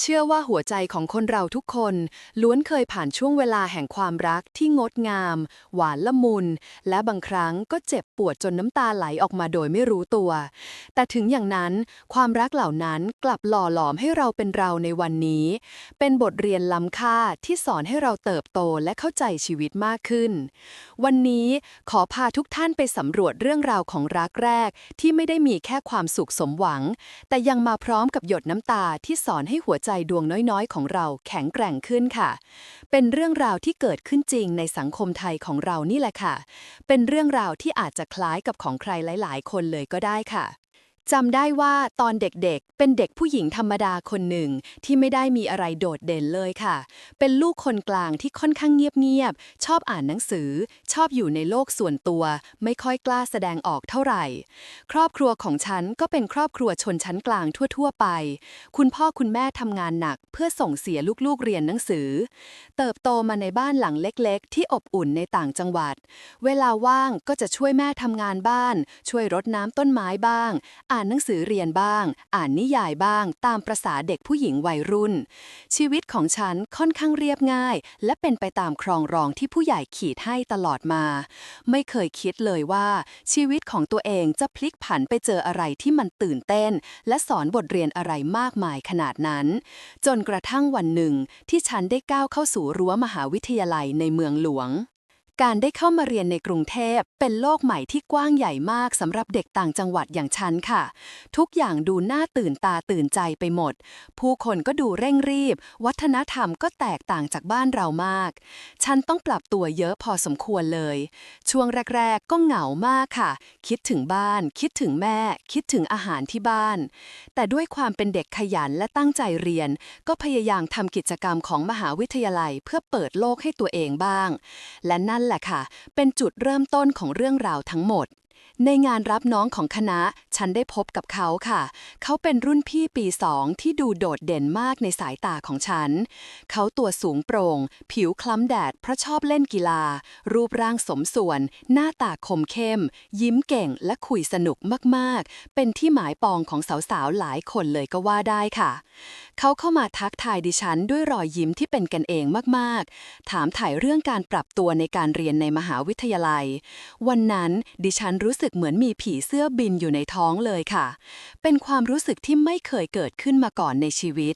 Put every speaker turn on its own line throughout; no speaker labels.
เชื่อว่าหัวใจของคนเราทุกคน ล้วนเคยผ่านช่วงเวลาแห่งความรักที่งดงาม หวานละมุน และบางครั้งก็เจ็บปวดจนน้ำตาไหลออกมาโดยไม่รู้ตัว แต่ถึงอย่างนั้น ความรักเหล่านั้นกลับหล่อหลอมให้เราเป็นเราในวันนี้ เป็นบทเรียนล้ำค่าที่สอนให้เราเติบโตและเข้าใจชีวิตมากขึ้น วันนี้ขอพาทุกท่านไปสำรวจเรื่องราวของรักแรก ที่ไม่ได้มีแค่ความสุขสมหวัง แต่ยังมาพร้อมกับหยดน้ำตาที่สอนให้หัวใจจดวงน้อยๆ ของเราแข็งแกร่งขึ้นค่ะ เป็นเรื่องราวที่เกิดขึ้นจริงในสังคมไทยของเรานี่แหละค่ะ เป็นเรื่องราวที่อาจจะคล้ายกับของใครหลาย ๆ คนเลยก็ได้ค่ะ จำได้ว่าตอนเด็กๆ เป็นเด็กผู้หญิงธรรมดาคนหนึ่ง ที่ไม่ได้มีอะไรโดดเด่นเลยค่ะ เป็นลูกคนกลางที่ค่อนข้างเงียบๆ ชอบอ่านหนังสือ ชอบอยู่ในโลกส่วนตัว ไม่ค่อยกล้าแสดงออกเท่าไหร่ ครอบครัวของฉันก็เป็นครอบครัวชนชั้นกลางทั่วๆไป คุณพ่อคุณแม่ทำงานหนักเพื่อส่งเสียลูกๆเรียนหนังสือ เติบโตมาในบ้านหลังเล็กๆ ที่อบอุ่นในต่างจังหวัด เวลาว่างก็จะช่วยแม่ทำงานบ้าน ช่วยรดน้ำต้นไม้บ้างอ่านหนังสือเรียนบ้าง อ่านนิยายบ้าง ตามประษาเด็กผู้หญิงวัยรุ่น ชีวิตของฉันค่อนข้างเรียบง่าย และเป็นไปตามครองรองที่ผู้ใหญ่ขีดให้ตลอดมา ไม่เคยคิดเลยว่า ชีวิตของตัวเองจะพลิกผันไปเจออะไรที่มันตื่นเต้น และสอนบทเรียนอะไรมากมายขนาดนั้น จนกระทั่งวันหนึ่ง ที่ฉันได้ก้าวเข้าสู่รั้วมหาวิทยาลัยในเมืองหลวง การได้เข้ามาเรียนในกรุงเทพ เป็นโลกใหม่ที่กว้างใหญ่มากสำหรับเด็กต่างจังหวัดอย่างฉันค่ะ ทุกอย่างดูน่าตื่นตาตื่นใจไปหมด ผู้คนก็ดูเร่งรีบ วัฒนธรรมก็แตกต่างจากบ้านเรามาก ฉันต้องปรับตัวเยอะพอสมควรเลย ช่วงแรก ๆ ก็เหงามากค่ะ คิดถึงบ้าน คิดถึงแม่ คิดถึงอาหารที่บ้าน แต่ด้วยความเป็นเด็กขยันและตั้งใจเรียน ก็พยายามทำกิจกรรมของมหาวิทยาลัย เพื่อเปิดโลกให้ตัวเองบ้าง และนั่นแหละค่ะ เป็นจุดเริ่มต้นของเรื่องราวทั้งหมด ในงานรับน้องของคณะ ฉันได้พบกับเขาค่ะ เขาเป็นรุ่นพี่ปีสองที่ดูโดดเด่นมากในสายตาของฉัน เขาตัวสูงโปร่ง ผิวคล้ำแดดเพราะชอบเล่นกีฬา รูปร่างสมส่วน หน้าตาคมเข้ม ยิ้มเก่งและคุยสนุกมากๆ เป็นที่หมายปองของสาวๆ หลายคนเลยก็ว่าได้ค่ะ เขาเข้ามาทักทายดิฉันด้วยรอยยิ้มที่เป็นกันเองมากๆ ถามถ่ายเรื่องการปรับตัวในการเรียนในมหาวิทยาลัย วันนั้นดิฉันรู้สึกเหมือนมีผีเสื้อบินอยู่ในท้องเลยค่ะ เป็นความรู้สึกที่ไม่เคยเกิดขึ้นมาก่อนในชีวิต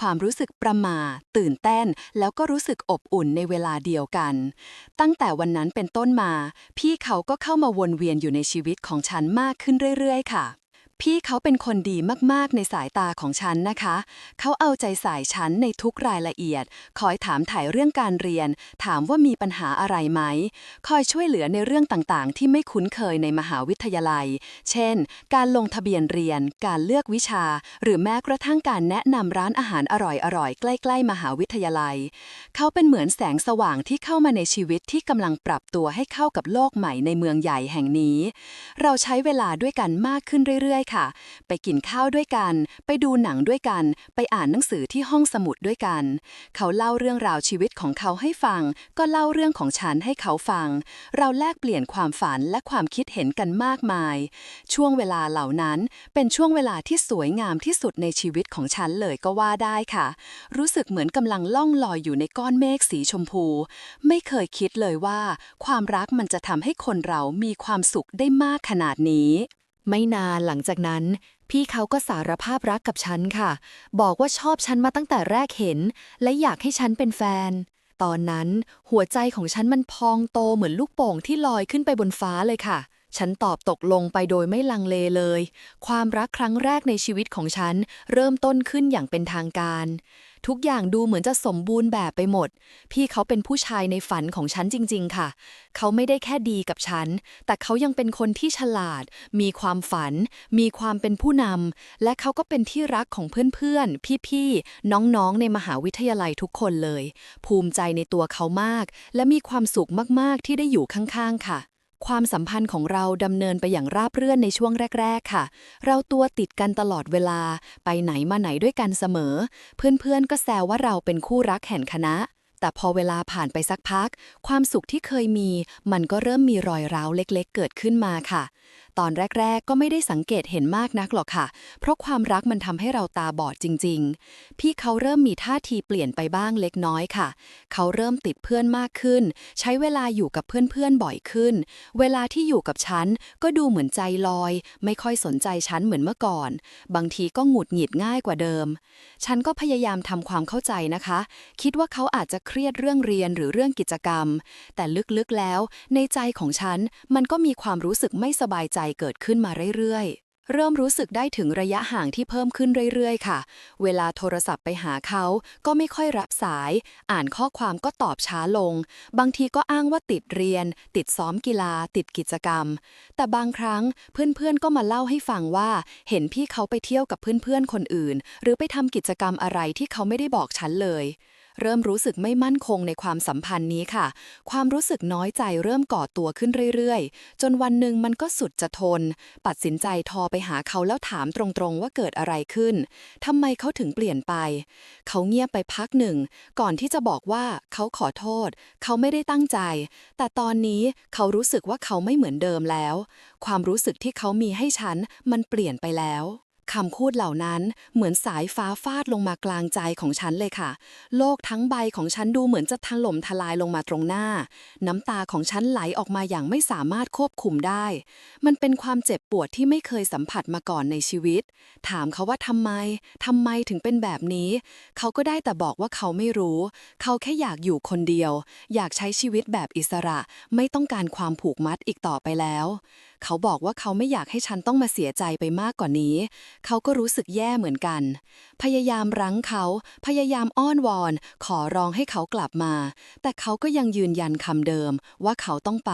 ความรู้สึกประมา ตื่นเต้น แล้วก็รู้สึกอบอุ่นในเวลาเดียวกัน ตั้งแต่วันนั้นเป็นต้นมา พี่เขาก็เข้ามาวนเวียนอยู่ในชีวิตของฉันมากขึ้นเรื่อยๆ ค่ะ พี่เขาเป็นคนดีมากๆในสายตาของฉันนะคะ เขาเอาใจใส่ฉันในทุกรายละเอียด คอยถามถ่ายเรื่องการเรียน ถามว่ามีปัญหาอะไรไหม คอยช่วยเหลือในเรื่องต่างๆ ที่ไม่คุ้นเคยในมหาวิทยาลัย เช่น การลงทะเบียนเรียน การเลือกวิชา หรือแม้กระทั่งการแนะนำร้านอาหารอร่อยๆ ใกล้ ๆ มหาวิทยาลัย เขาเป็นเหมือนแสงสว่างที่เข้ามาในชีวิตที่กำลังปรับตัวให้เข้ากับโลกใหม่ในเมืองใหญ่แห่งนี้ เราใช้เวลาด้วยกันมากขึ้นเรื่อยๆค่ะ ไปกินข้าวด้วยกัน ไปดูหนังด้วยกัน ไปอ่านหนังสือที่ห้องสมุดด้วยกัน เขาเล่าเรื่องราวชีวิตของเขาให้ฟัง ก็เล่าเรื่องของฉันให้เขาฟัง เราแลกเปลี่ยนความฝันและความคิดเห็นกันมากมาย ช่วงเวลาเหล่านั้นเป็นช่วงเวลาที่สวยงามที่สุดในชีวิตของฉันเลยก็ว่าได้ค่ะ รู้สึกเหมือนกำลังล่องลอยอยู่ในก้อนเมฆสีชมพู ไม่เคยคิดเลยว่า ความรักมันจะทำให้คนเรามีความสุขได้มากขนาดนี้
ไม่นานหลังจากนั้น พี่เขาก็สารภาพรักกับฉันค่ะ บอกว่าชอบฉันมาตั้งแต่แรกเห็น และอยากให้ฉันเป็นแฟน ตอนนั้นหัวใจของฉันมันพองโตเหมือนลูกโป่งที่ลอยขึ้นไปบนฟ้าเลยค่ะ ฉันตอบตกลงไปโดยไม่ลังเลเลย ความรักครั้งแรกในชีวิตของฉัน เริ่มต้นขึ้นอย่างเป็นทางการ ทุกอย่างดูเหมือนจะสมบูรณ์แบบไปหมด พี่เขาเป็นผู้ชายในฝันของฉันจริง ๆ ค่ะ เขาไม่ได้แค่ดีกับฉัน แต่เขายังเป็นคนที่ฉลาด มีความฝัน มีความเป็นผู้นำ และเขาก็เป็นที่รักของเพื่อนๆ พี่ๆ น้องๆ ในมหาวิทยาลัยทุกคนเลย ภูมิใจในตัวเขามาก และมีความสุขมากๆ ที่ได้อยู่ข้างๆ ค่ะ ความสัมพันธ์ของเราดำเนินไปอย่างราบเรื่อนในช่วงแรก ๆ ค่ะ เราตัวติดกันตลอดเวลา ไปไหนมาไหนด้วยกันเสมอ เพื่อนๆ ก็แซวว่าเราเป็นคู่รักแห่งคณะ แต่พอเวลาผ่านไปสักพัก ความสุขที่เคยมี มันก็เริ่มมีรอยร้าวเล็กๆ เกิดขึ้นมาค่ะ ตอนแรก ๆ ก็ไม่ได้สังเกตเห็นมากนักหรอกค่ะ เพราะความรักมันทำให้เราตาบอดจริง ๆ พี่เขาเริ่มมีท่าทีเปลี่ยนไปบ้างเล็กน้อยค่ะ เขาเริ่มติดเพื่อนมากขึ้น ใช้เวลาอยู่กับเพื่อนๆบ่อยขึ้น เวลาที่อยู่กับฉันก็ดูเหมือนใจลอย ไม่ค่อยสนใจฉันเหมือนเมื่อก่อน บางทีก็หงุดหงิดง่ายกว่าเดิม ฉันก็พยายามทำความเข้าใจนะคะ คิดว่าเขาอาจจะเครียดเรื่องเรียนหรือเรื่องกิจกรรม แต่ลึกๆแล้ว ในใจของฉันมันก็มีความรู้สึกไม่สบายใจเกิดขึ้นมาเรื่อยๆ เริ่มรู้สึกได้ถึงระยะห่างที่เพิ่มขึ้นเรื่อยๆ ค่ะ เวลาโทรศัพท์ไปหาเขาก็ไม่ค่อยรับสาย อ่านข้อความก็ตอบช้าลง บางทีก็อ้างว่าติดเรียน ติดซ้อมกีฬา ติดกิจกรรม แต่บางครั้งเพื่อนๆ ก็มาเล่าให้ฟังว่า เห็นพี่เขาไปเที่ยวกับเพื่อนๆ คนอื่น หรือไปทำกิจกรรมอะไรที่เขาไม่ได้บอกฉันเลย เริ่มรู้สึกไม่มั่นคงในความสัมพันธ์นี้ค่ะ ความรู้สึกน้อยใจเริ่มก่อตัวขึ้นเรื่อยๆ จนวันหนึ่งมันก็สุดจะทน ตัดสินใจทรไปหาเขาแล้วถามตรงๆว่าเกิดอะไรขึ้นทำไมเขาถึงเปลี่ยนไป เขาเงียบไปพักหนึ่ง ก่อนที่จะบอกว่าเขาขอโทษ เขาไม่ได้ตั้งใจ แต่ตอนนี้เขารู้สึกว่าเขาไม่เหมือนเดิมแล้ว ความรู้สึกที่เขามีให้ฉันมันเปลี่ยนไปแล้ว คำพูดเหล่านั้นเหมือนสายฟ้าฟาดลงมากลางใจของฉันเลยค่ะ โลกทั้งใบของฉันดูเหมือนจะถล่มทลายลงมาตรงหน้า น้ำตาของฉันไหลออกมาอย่างไม่สามารถควบคุมได้ มันเป็นความเจ็บปวดที่ไม่เคยสัมผัสมาก่อนในชีวิต ถามเขาว่าทำไมทำไมถึงเป็นแบบนี้ เขาก็ได้แต่บอกว่าเขาไม่รู้ เขาแค่อยากอยู่คนเดียว อยากใช้ชีวิตแบบอิสระ ไม่ต้องการความผูกมัดอีกต่อไปแล้ว เขาบอกว่าเขาไม่อยากให้ฉันต้องมาเสียใจไปมากกว่านี้ เขาก็รู้สึกแย่เหมือนกัน พยายามรั้งเขา พยายามอ้อนวอน ขอร้องให้เขากลับมา แต่เขาก็ยังยืนยันคำเดิมว่าเขาต้องไป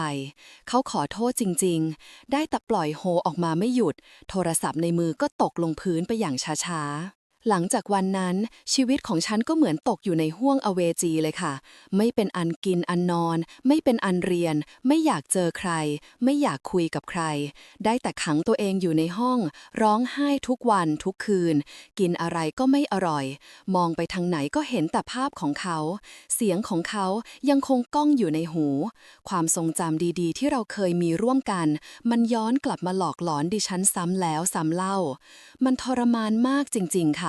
เขาขอโทษจริง ๆ ได้แต่ปล่อยโฮออกมาไม่หยุด โทรศัพท์ในมือก็ตกลงพื้นไปอย่างช้าๆ หลังจากวันนั้น ชีวิตของฉันก็เหมือนตกอยู่ในห้วงอเวจีเลยค่ะ ไม่เป็นอันกินอันนอน ไม่เป็นอันเรียน ไม่อยากเจอใคร ไม่อยากคุยกับใคร ได้แต่ขังตัวเองอยู่ในห้อง ร้องไห้ทุกวันทุกคืน กินอะไรก็ไม่อร่อย มองไปทางไหนก็เห็นแต่ภาพของเขา เสียงของเขายังคงก้องอยู่ในหู ความทรงจำดีๆ ที่เราเคยมีร่วมกัน มันย้อนกลับมาหลอกหลอนดิฉันซ้ำแล้วซ้ำเล่า มันทรมานมากจริง ๆ ค่ะ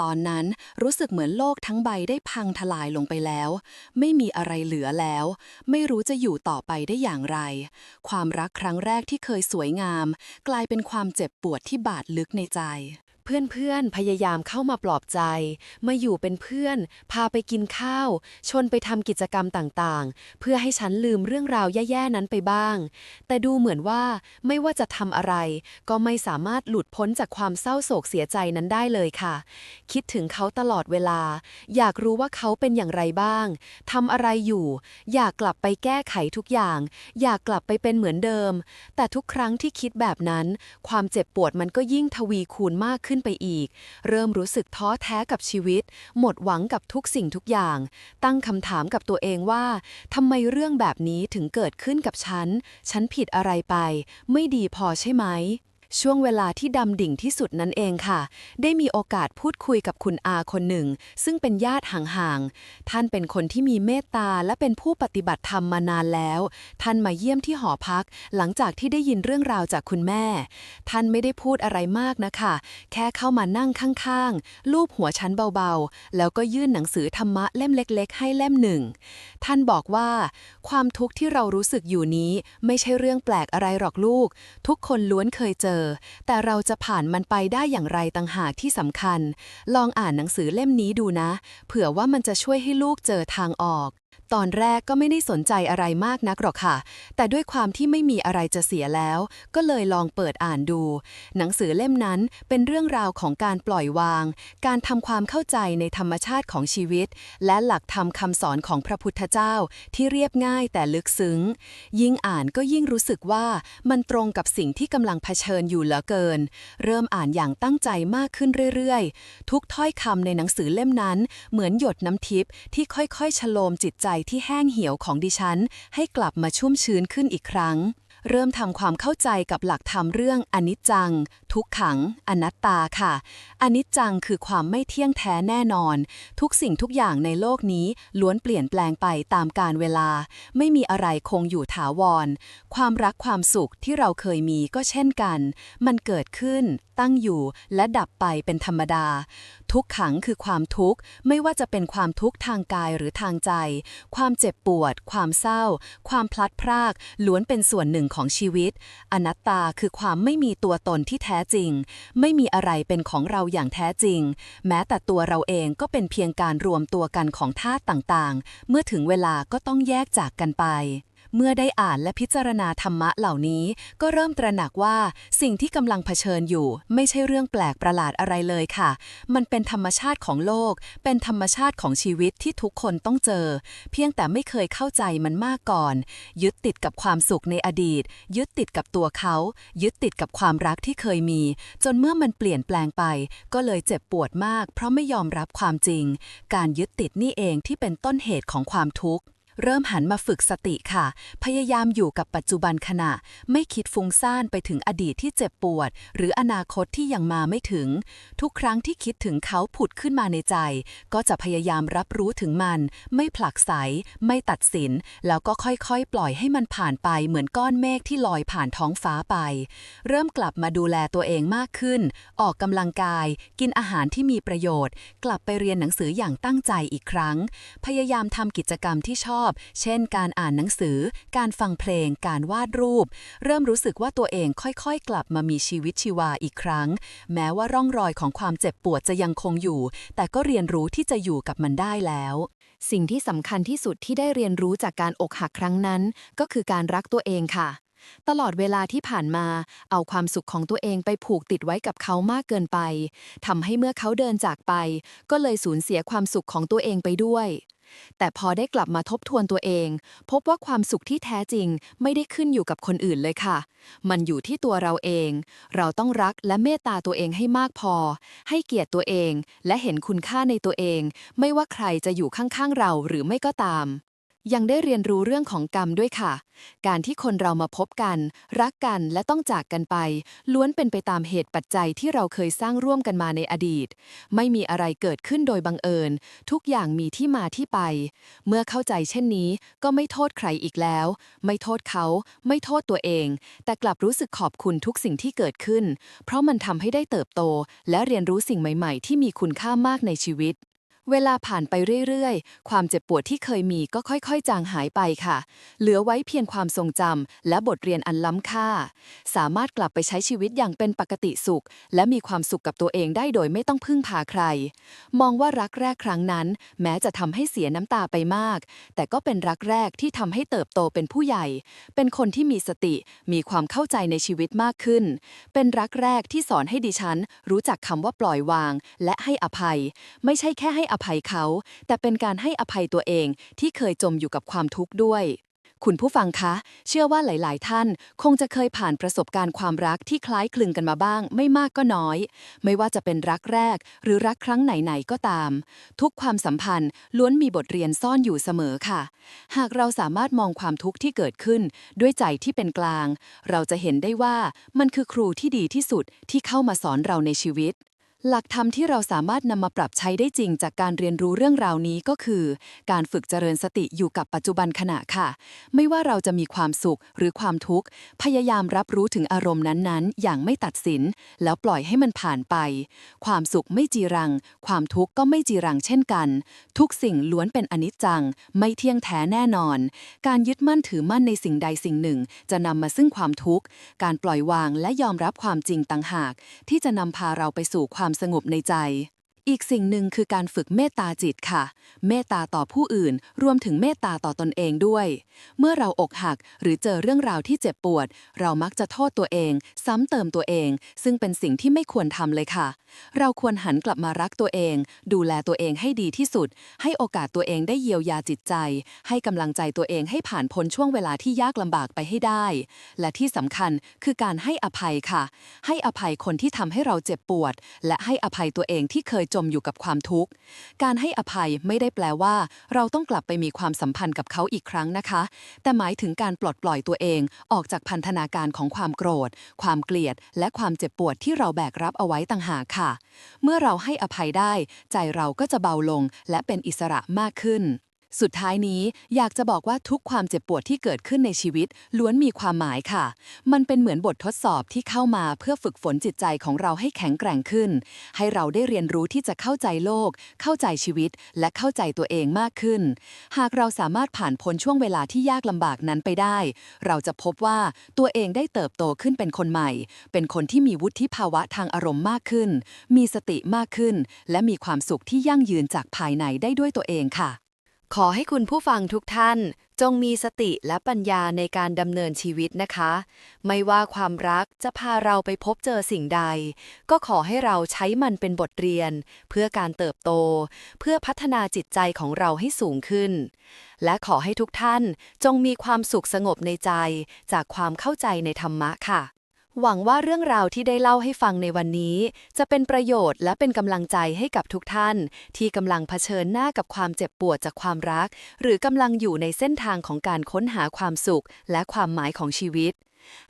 ตอนนั้นรู้สึกเหมือนโลกทั้งใบได้พังทลายลงไปแล้ว ไม่มีอะไรเหลือแล้ว ไม่รู้จะอยู่ต่อไปได้อย่างไร ความรักครั้งแรกที่เคยสวยงาม กลายเป็นความเจ็บปวดที่บาดลึกในใจ เพื่อนๆ พยายามเข้ามาปลอบใจ มาอยู่เป็นเพื่อน พาไปกินข้าว ชวนไปทำกิจกรรมต่างๆ เพื่อให้ฉันลืมเรื่องราวแย่ๆ นั้นไปบ้าง แต่ดูเหมือนว่าไม่ว่าจะทำอะไร ก็ไม่สามารถหลุดพ้นจากความเศร้าโศกเสียใจนั้นได้เลยค่ะ คิดถึงเขาตลอดเวลา อยากรู้ว่าเขาเป็นอย่างไรบ้างทำอะไรอยู่ อยากกลับไปแก้ไขทุกอย่าง อยากกลับไปเป็นเหมือนเดิม แต่ทุกครั้งที่คิดแบบนั้น ความเจ็บปวดมันก็ยิ่งทวีคูณมากขึ้นไปอีก เริ่มรู้สึกท้อแท้กับชีวิต หมดหวังกับทุกสิ่งทุกอย่าง ตั้งคำถามกับตัวเองว่าทำไมเรื่องแบบนี้ถึงเกิดขึ้นกับฉัน ฉันผิดอะไรไป ไม่ดีพอใช่ไหม ช่วงเวลาที่ดำดิ่งที่สุดนั้นเองค่ะ ได้มีโอกาสพูดคุยกับคุณอาคนหนึ่ง ซึ่งเป็นญาติห่างๆ ท่านเป็นคนที่มีเมตตาและเป็นผู้ปฏิบัติธรรมมานานแล้ว ท่านมาเยี่ยมที่หอพัก หลังจากที่ได้ยินเรื่องราวจากคุณแม่ ท่านไม่ได้พูดอะไรมากนะคะ แค่เข้ามานั่งข้างๆ ลูบหัวฉันเบาๆ แล้วก็ยื่นหนังสือธรรมะเล่มเล็ก ๆ ให้เล่มหนึ่ง ท่านบอกว่า ความทุกข์ที่เรารู้สึกอยู่นี้ ไม่ใช่เรื่องแปลกอะไรหรอกลูก ทุกคนล้วนเคยเจอแต่เราจะผ่านมันไปได้อย่างไรต่างหากที่สำคัญ ลองอ่านหนังสือเล่มนี้ดูนะ เผื่อว่ามันจะช่วยให้ลูกเจอทางออก ตอนแรกก็ไม่ได้สนใจอะไรมากนักหรอกค่ะ แต่ด้วยความที่ไม่มีอะไรจะเสียแล้ว ก็เลยลองเปิดอ่านดู หนังสือเล่มนั้นเป็นเรื่องราวของการปล่อยวาง การทำความเข้าใจในธรรมชาติของชีวิต และหลักธรรมคำสอนของพระพุทธเจ้าที่เรียบง่ายแต่ลึกซึ้ง ยิ่งอ่านก็ยิ่งรู้สึกว่ามันตรงกับสิ่งที่กำลังเผชิญอยู่เหลือเกิน เริ่มอ่านอย่างตั้งใจมากขึ้นเรื่อยๆ ทุกถ้อยคำในหนังสือเล่มนั้น เหมือนหยดน้ำทิพย์ที่ค่อยๆ ชโลมจิตใจที่แห้งเหี่ยวของดิฉัน ให้กลับมาชุ่มชื้นขึ้นอีกครั้ง
เริ่มทำความเข้าใจกับหลักธรรมเรื่องอนิจจัง ทุกขัง อนัตตาค่ะ อนิจจังคือความไม่เที่ยงแท้แน่นอน ทุกสิ่งทุกอย่างในโลกนี้ล้วนเปลี่ยนแปลงไปตามกาลเวลา ไม่มีอะไรคงอยู่ถาวร ความรักความสุขที่เราเคยมีก็เช่นกัน มันเกิดขึ้น ตั้งอยู่ และดับไปเป็นธรรมดา ทุกขังคือความทุกข์ไม่ว่าจะเป็นความทุกข์ทางกายหรือทางใจ ความเจ็บปวด ความเศร้า ความพลัดพรากล้วนเป็นส่วนหนึ่งของชีวิต อนัตตาคือความไม่มีตัวตนที่แท้จริง ไม่มีอะไรเป็นของเราอย่างแท้จริง แม้แต่ตัวเราเองก็เป็นเพียงการรวมตัวกันของธาตุต่างๆ เมื่อถึงเวลาก็ต้องแยกจากกันไป เมื่อได้อ่านและพิจารณาธรรมะเหล่านี้ ก็เริ่มตระหนักว่าสิ่งที่กำลังเผชิญอยู่ ไม่ใช่เรื่องแปลกประหลาดอะไรเลยค่ะ มันเป็นธรรมชาติของโลก เป็นธรรมชาติของชีวิตที่ทุกคนต้องเจอ เพียงแต่ไม่เคยเข้าใจมันมากก่อน ยึดติดกับความสุขในอดีต ยึดติดกับตัวเขา ยึดติดกับความรักที่เคยมี จนเมื่อมันเปลี่ยนแปลงไป ก็เลยเจ็บปวดมาก เพราะไม่ยอมรับความจริง การยึดติดนี่เองที่เป็นต้นเหตุของความทุกข์ เริ่มหันมาฝึกสติค่ะ พยายามอยู่กับปัจจุบันขณะ ไม่คิดฟุ้งซ่านไปถึงอดีตที่เจ็บปวด หรืออนาคตที่ยังมาไม่ถึง ทุกครั้งที่คิดถึงเขาผุดขึ้นมาในใจ ก็จะพยายามรับรู้ถึงมัน ไม่ผลักไส ไม่ตัดสิน แล้วก็ค่อยๆ ปล่อยให้มันผ่านไปเหมือนก้อนเมฆที่ลอยผ่านท้องฟ้าไป เริ่มกลับมาดูแลตัวเองมากขึ้น ออกกำลังกาย กินอาหารที่มีประโยชน์ กลับไปเรียนหนังสืออย่างตั้งใจอีกครั้ง พยายามทำกิจกรรมที่ชอบเช่น การอ่านหนังสือ การฟังเพลง การวาดรูป เริ่มรู้สึกว่าตัวเองค่อยๆ กลับมามีชีวิตชีวาอีกครั้ง แม้ว่าร่องรอยของความเจ็บปวดจะยังคงอยู่ แต่ก็เรียนรู้ที่จะอยู่กับมันได้แล้ว
สิ่งที่สำคัญที่สุดที่ได้เรียนรู้จากการอกหักครั้งนั้น ก็คือการรักตัวเองค่ะตลอดเวลาที่ผ่านมา เอาความสุขของตัวเองไปผูกติดไว้กับเขามากเกินไป ทำให้เมื่อเขาเดินจากไป ก็เลยสูญเสียความสุขของตัวเองไปด้วย แต่พอได้กลับมาทบทวนตัวเอง พบว่าความสุขที่แท้จริงไม่ได้ขึ้นอยู่กับคนอื่นเลยค่ะ มันอยู่ที่ตัวเราเอง เราต้องรักและเมตตาตัวเองให้มากพอ ให้เกียรติตัวเองและเห็นคุณค่าในตัวเอง ไม่ว่าใครจะอยู่ข้างๆเราหรือไม่ก็ตาม ยังได้เรียนรู้เรื่องของกรรมด้วยค่ะ การที่คนเรามาพบกัน รักกันและต้องจากกันไป ล้วนเป็นไปตามเหตุปัจจัยที่เราเคยสร้างร่วมกันมาในอดีต ไม่มีอะไรเกิดขึ้นโดยบังเอิญ ทุกอย่างมีที่มาที่ไป เมื่อเข้าใจเช่นนี้ ก็ไม่โทษใครอีกแล้ว ไม่โทษเขา ไม่โทษตัวเอง แต่กลับรู้สึกขอบคุณทุกสิ่งที่เกิดขึ้น เพราะมันทำให้ได้เติบโต และเรียนรู้สิ่งใหม่ ๆ ที่มีคุณค่ามากในชีวิต เวลาผ่านไปเรื่อยๆ ความเจ็บปวดที่เคยมีก็ค่อยๆ จางหายไปค่ะ เหลือไว้เพียงความทรงจำและบทเรียนอันล้ำค่า สามารถกลับไปใช้ชีวิตอย่างเป็นปกติสุข และมีความสุขกับตัวเองได้โดยไม่ต้องพึ่งพาใคร มองว่ารักแรกครั้งนั้น แม้จะทำให้เสียน้ำตาไปมาก แต่ก็เป็นรักแรกที่ทำให้เติบโตเป็นผู้ใหญ่ เป็นคนที่มีสติ มีความเข้าใจในชีวิตมากขึ้น เป็นรักแรกที่สอนให้ดิฉัน รู้จักคำว่าปล่อยวาง และให้อภัย ไม่ใช่แค่ให้อภัยเขา แต่เป็นการให้อภัยตัวเองที่เคยจมอยู่กับความทุกข์ด้วย คุณผู้ฟังคะ เชื่อว่าหลาย ๆ ท่าน คงจะเคยผ่านประสบการณ์ความรักที่คล้ายคลึงกันมาบ้าง ไม่มากก็น้อย ไม่ว่าจะเป็นรักแรก หรือรักครั้งไหน ๆ ก็ตาม ทุกความสัมพันธ์ล้วนมีบทเรียนซ่อนอยู่เสมอค่ะ หากเราสามารถมองความทุกข์ที่เกิดขึ้น ด้วยใจที่เป็นกลาง เราจะเห็นได้ว่ามันคือครูที่ดีที่สุดที่เข้ามาสอนเราในชีวิต หลักธรรมที่เราสามารถนำมาปรับใช้ได้จริงจากการเรียนรู้เรื่องราวนี้ก็คือ การฝึกเจริญสติอยู่กับปัจจุบันขณะค่ะ ไม่ว่าเราจะมีความสุขหรือความทุกข์ พยายามรับรู้ถึงอารมณ์นั้นๆ อย่างไม่ตัดสิน แล้วปล่อยให้มันผ่านไป ความสุขไม่จีรัง ความทุกข์ก็ไม่จีรังเช่นกัน ทุกสิ่งล้วนเป็นอนิจจัง ไม่เที่ยงแท้แน่นอน การยึดมั่นถือมั่นในสิ่งใดสิ่งหนึ่ง จะนำมาซึ่งความทุกข์ การปล่อยวางและยอมรับความจริงต่างหาก ที่จะนำพาเราไปสู่ความความสงบในใจ อีกสิ่งหนึ่งคือการฝึกเมตตาจิตค่ะ เมตตาต่อผู้อื่น รวมถึงเมตตาต่อตนเองด้วย เมื่อเราอกหักหรือเจอเรื่องราวที่เจ็บปวด เรามักจะโทษตัวเอง ซ้ำเติมตัวเอง ซึ่งเป็นสิ่งที่ไม่ควรทำเลยค่ะ เราควรหันกลับมารักตัวเอง ดูแลตัวเองให้ดีที่สุด ให้โอกาสตัวเองได้เยียวยาจิตใจ ให้กำลังใจตัวเองให้ผ่านพ้นช่วงเวลาที่ยากลำบากไปให้ได้ และที่สำคัญคือการให้อภัยค่ะ ให้อภัยคนที่ทำให้เราเจ็บปวด และให้อภัยตัวเองที่เคย
จมอยู่กับความทุกข์ การให้อภัยไม่ได้แปลว่า เราต้องกลับไปมีความสัมพันธ์กับเขาอีกครั้งนะคะ แต่หมายถึงการปลดปล่อยตัวเองออกจากพันธนาการของความโกรธ ความเกลียด และความเจ็บปวดที่เราแบกรับเอาไว้ต่างหากค่ะ เมื่อเราให้อภัยได้ ใจเราก็จะเบาลงและเป็นอิสระมากขึ้น สุดท้ายนี้อยากจะบอกว่าทุกความเจ็บปวดที่เกิดขึ้นในชีวิต ล้วนมีความหมายค่ะ มันเป็นเหมือนบททดสอบที่เข้ามาเพื่อฝึกฝนจิตใจของเราให้แข็งแกร่งขึ้น ให้เราได้เรียนรู้ที่จะเข้าใจโลก เข้าใจชีวิต และเข้าใจตัวเองมากขึ้น หากเราสามารถผ่านพ้นช่วงเวลาที่ยากลำบากนั้นไปได้ เราจะพบว่าตัวเองได้เติบโตขึ้นเป็นคนใหม่ เป็นคนที่มีวุฒิภาวะทางอารมณ์มากขึ้น มีสติมากขึ้น และมีความสุขที่ยั่งยืนจากภายในได้ด้วยตัวเองค่ะ
ขอให้คุณผู้ฟังทุกท่าน จงมีสติและปัญญาในการดำเนินชีวิตนะคะ ไม่ว่าความรักจะพาเราไปพบเจอสิ่งใด ก็ขอให้เราใช้มันเป็นบทเรียน เพื่อการเติบโต เพื่อพัฒนาจิตใจของเราให้สูงขึ้น และขอให้ทุกท่านจงมีความสุขสงบในใจจากความเข้าใจในธรรมะค่ะ หวังว่าเรื่องราวที่ได้เล่าให้ฟังในวันนี้ จะเป็นประโยชน์และเป็นกำลังใจให้กับทุกท่าน ที่กำลังเผชิญหน้ากับความเจ็บปวดจากความรัก หรือกำลังอยู่ในเส้นทางของการค้นหาความสุข และความหมายของชีวิต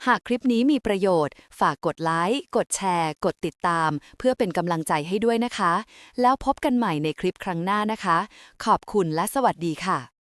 หากคลิปนี้มีประโยชน์ ฝากกดไลค์ กดแชร์ กดติดตาม เพื่อเป็นกำลังใจให้ด้วยนะคะ แล้วพบกันใหม่ในคลิปครั้งหน้านะคะ ขอบคุณและสวัสดีค่ะ